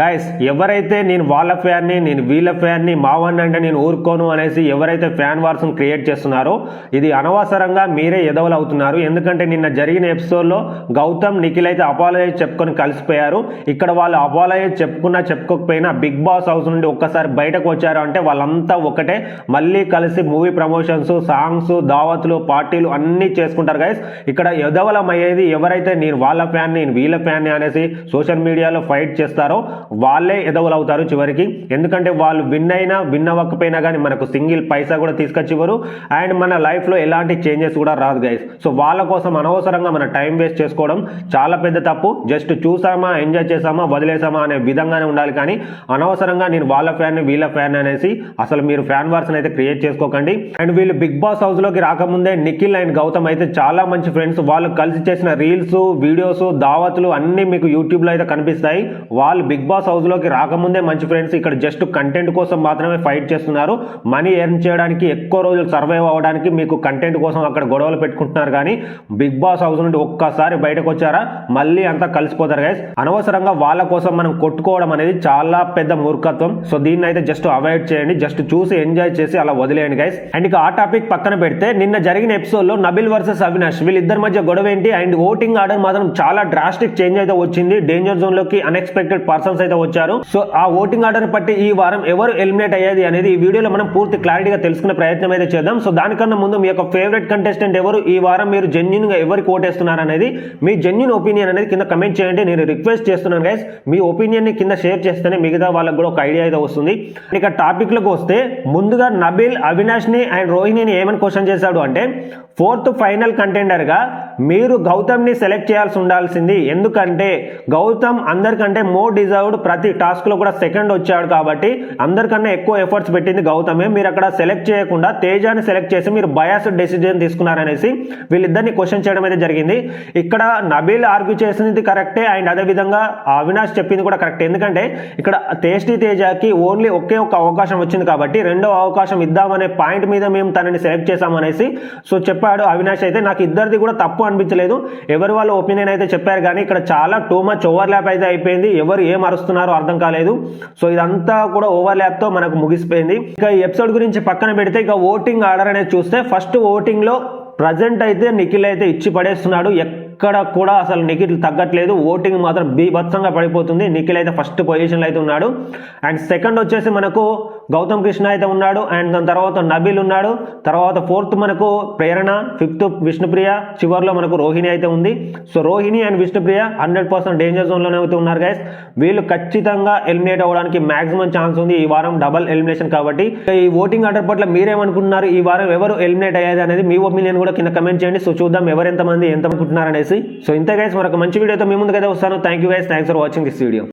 Guys ఎవరైతే నేను వాళ్ళ ఫ్యాన్ని నేను వీళ్ళ ఫ్యాన్ని మావన్ అంటే నేను ఊరుకోను అనేసి ఎవరైతే ఫ్యాన్ వార్స్ను క్రియేట్ చేస్తున్నారో ఇది అనవసరంగా మీరే ఎదవలు అవుతున్నారు. ఎందుకంటే నిన్న జరిగిన ఎపిసోడ్లో గౌతమ్ నిఖిల్ అయితే అపాలజీ చెప్పుకొని కలిసిపోయారు. ఇక్కడ వాళ్ళు అపాలజీ చెప్పుకున్నా చెప్పుకోకపోయినా బిగ్ బాస్ హౌస్ నుండి ఒక్కసారి బయటకు వచ్చారు అంటే వాళ్ళంతా ఒకటే. మళ్ళీ కలిసి మూవీ ప్రమోషన్స్ సాంగ్స్ దావత్లు పార్టీలు అన్నీ చేసుకుంటారు గైస్ ఇక్కడ ఎదవలమయ్యేది ఎవరైతే నేను వాళ్ళ ఫ్యాన్ని నేను వీళ్ళ ఫ్యాన్ని అనేసి సోషల్ మీడియాలో ఫైట్ చేస్తారో వాళ్ళే ఎదవులు అవుతారు చివరికి. ఎందుకంటే వాళ్ళు విన్ అయినా విన్ అవ్వకపోయినా కానీ మనకు సింగిల్ పైసా కూడా తీసుకొచ్చివ్వరు. అండ్ మన లైఫ్లో ఎలాంటి చేంజెస్ కూడా రాదు గైస్. సో వాళ్ళ కోసం అనవసరంగా మన టైం వేస్ట్ చేసుకోవడం చాలా పెద్ద తప్పు. జస్ట్ చూసామా ఎంజాయ్ చేసామా వదిలేసామా అనే విధంగానే ఉండాలి కానీ అనవసరంగా నేను వాళ్ళ ఫ్యాన్ వీళ్ళ ఫ్యాన్ అనేసి అసలు మీరు ఫ్యాన్ వర్సన్ అయితే క్రియేట్ చేసుకోకండి. అండ్ వీళ్ళు బిగ్ బాస్ హౌస్లోకి రాకముందే నిఖిల్ అండ్ గౌతమ్ అయితే చాలా మంచి ఫ్రెండ్స్. వాళ్ళు కలిసి చేసిన రీల్స్ వీడియోస్ దావత్లు అన్నీ మీకు యూట్యూబ్లో అయితే కనిపిస్తాయి. వాళ్ళు బిగ్ బాస్ హౌస్ హౌస్లోకి రాకముందే మంచి ఫ్రెండ్స్ ఇక్కడ జస్ట్ కంటెంట్ కోసం మాత్రమే ఫైట్ చేస్తున్నారు. మనీ ఎర్న్ చేయడానికి ఎక్కువ రోజులు సర్వైవ్ అవ్వడానికి మీకు కంటెంట్ కోసం అక్కడ గొడవలు పెట్టుకుంటున్నారు కానీ బిగ్ బాస్ హౌస్ నుండి ఒక్కసారి బయటకు వచ్చారా? మళ్ళీ అంతా కలిసిపోతారు గైస్ అనవసరంగా వాళ్ళ కోసం మనం కొట్టుకోవడం అనేది చాలా పెద్ద మూర్ఖత్వం. సో దీన్ని అయితే జస్ట్ అవాయిడ్ చేయండి. జస్ట్ చూసి ఎంజాయ్ చేసి అలా వదిలేయండి గైస్ అండ్ ఇక ఆ టాపిక్ పక్కన పెడితే నిన్న జరిగిన ఎపిసోడ్లో నబిల్ వర్సెస్ అవినాష్ వీళ్ళిద్దరి మధ్య గొడవ ఏంటి? అండ్ ఓటింగ్ ఆర్డర్ మాత్రం చాలా డ్రాస్టిక్ చేంజ్ అయితే వచ్చింది. డేంజర్ జోన్లోకి అన్ఎక్స్పెక్టెడ్ పర్సన్స్ అయితే వచ్చారు. సో ఆ ఓటింగ్ ఆర్డర్ బట్టి ఈ వారం ఎవరు ఎలిమినేట్ అయ్యేది అనేది ఈ వీడియోలో మనం పూర్తి క్లారిటీగా తెలుసుకునే ప్రయత్నం అయితే చేద్దాం. సో దానికన్నా ముందు మీ యొక్క ఫేవరెట్ కంటెస్టెంట్ ఎవరు? ఈ వారం మీరు జెన్యున్గా ఎవరికి ఓటేస్తున్నారు అనేది మీ జెన్యున్ ఒపీనియన్ అనేది కింద కమెంట్ చేయండి. నేను రిక్వెస్ట్ చేస్తున్నాను గైస్ మీ ఒపీనియన్ని కింద షేర్ చేస్తేనే మిగతా వాళ్ళకి కూడా ఒక ఐడియా అయితే వస్తుంది. ఇక టాపిక్లకు వస్తే ముందుగా నబిల్ అవినాష్ని అండ్ రోహిణిని ఏమని క్వశ్చన్ చేశాడు అంటే ఫోర్త్ ఫైనల్ కంటెండర్గా మీరు గౌతమ్ని సెలెక్ట్ చేయాల్సి ఉండాల్సింది. ఎందుకంటే గౌతమ్ అందరికంటే మోర్ డిజర్వ్డ్ ప్రతి టాస్క్లో కూడా సెకండ్ వచ్చాడు కాబట్టి అందరికన్నా ఎక్కువ ఎఫర్ట్స్ పెట్టింది గౌతమే. మీరు అక్కడ సెలెక్ట్ చేయకుండా తేజాని సెలెక్ట్ చేసి మీరు బయాస్ డెసిజన్ తీసుకున్నారనేసి వీళ్ళిద్దరిని క్వశ్చన్ చేయడం అయితే జరిగింది. ఇక్కడ నబీల్ ఆర్గ్యూ చేసింది కరెక్టే. అండ్ అదే విధంగా అవినాష్ చెప్పింది కూడా కరెక్ట్. ఎందుకంటే ఇక్కడ టేస్టీ తేజాకి ఓన్లీ ఒకే ఒక అవకాశం వచ్చింది కాబట్టి రెండో అవకాశం ఇద్దామనే పాయింట్ మీద మేము తనని సెలెక్ట్ చేశామనేసి సో చెప్పాడు అవినాష్ అయితే. నాకు ఇద్దరిది కూడా తప్పు అనిపించలేదు. ఎవరి వాళ్ళ ఒపీనియన్ అయితే చెప్పారు కానీ ఇక్కడ చాలా టూ మచ్ ఓవర్ ల్యాప్ అయితే అయిపోయింది. ఎవరు ఏం అరుస్తున్నారో అర్థం కాలేదు. సో ఇదంతా కూడా ఓవర్ ల్యాప్తో మనకు ముగిసిపోయింది. ఇక ఈ ఎపిసోడ్ గురించి పక్కన పెడితే ఇక ఓటింగ్ ఆర్డర్ అనేది చూస్తే ఫస్ట్ ఓటింగ్లో ప్రజెంట్ అయితే నిఖిల్ అయితే ఇచ్చి పడేస్తున్నాడు. ఎక్కడ కూడా అసలు నిఖిల్ తగ్గట్లేదు. ఓటింగ్ మాత్రం బీభత్సంగా పడిపోతుంది. నిఖిల్ అయితే ఫస్ట్ పొజిషన్లో అయితే ఉన్నాడు. అండ్ సెకండ్ వచ్చేసి మనకు గౌతమ్ కృష్ణ అయితే ఉన్నాడు అండ్ దాని తర్వాత నబీల్ ఉన్నాడు. తర్వాత ఫోర్త్ మనకు ప్రేరణ ఫిఫ్త్ విష్ణుప్రియ చివరిలో మనకు రోహిణి అయితే ఉంది. So Rohini and Vishnupriya hundred percent danger జోన్లోనే అయితే ఉన్నారు గైస్ వీళ్ళు ఖచ్చితంగా ఎలిమినేట్ అవ్వడానికి మాక్సిమం ఛాన్స్ ఉంది ఈ వారం డబల్ ఎలిమినేషన్ కాబట్టి. ఈ ఓటింగ్ ఆర్డర్ పట్ల మీరేమనుకుంటున్నారు? ఈ వారం ఎవరు ఎలిమినేట్ అయ్యేది అనేది మీ ఒపీనియన్ కూడా కింద కమెంట్ చేయండి. సో చూద్దాం ఎవరు ఎంతమంది ఎంత అనుకుంటున్నారు అనేసి. సో ఇంత గైస్ మరొక మంచి వీడియోతో మీ ముందుకైతే వస్తాను. Thank you guys thanks for watching this video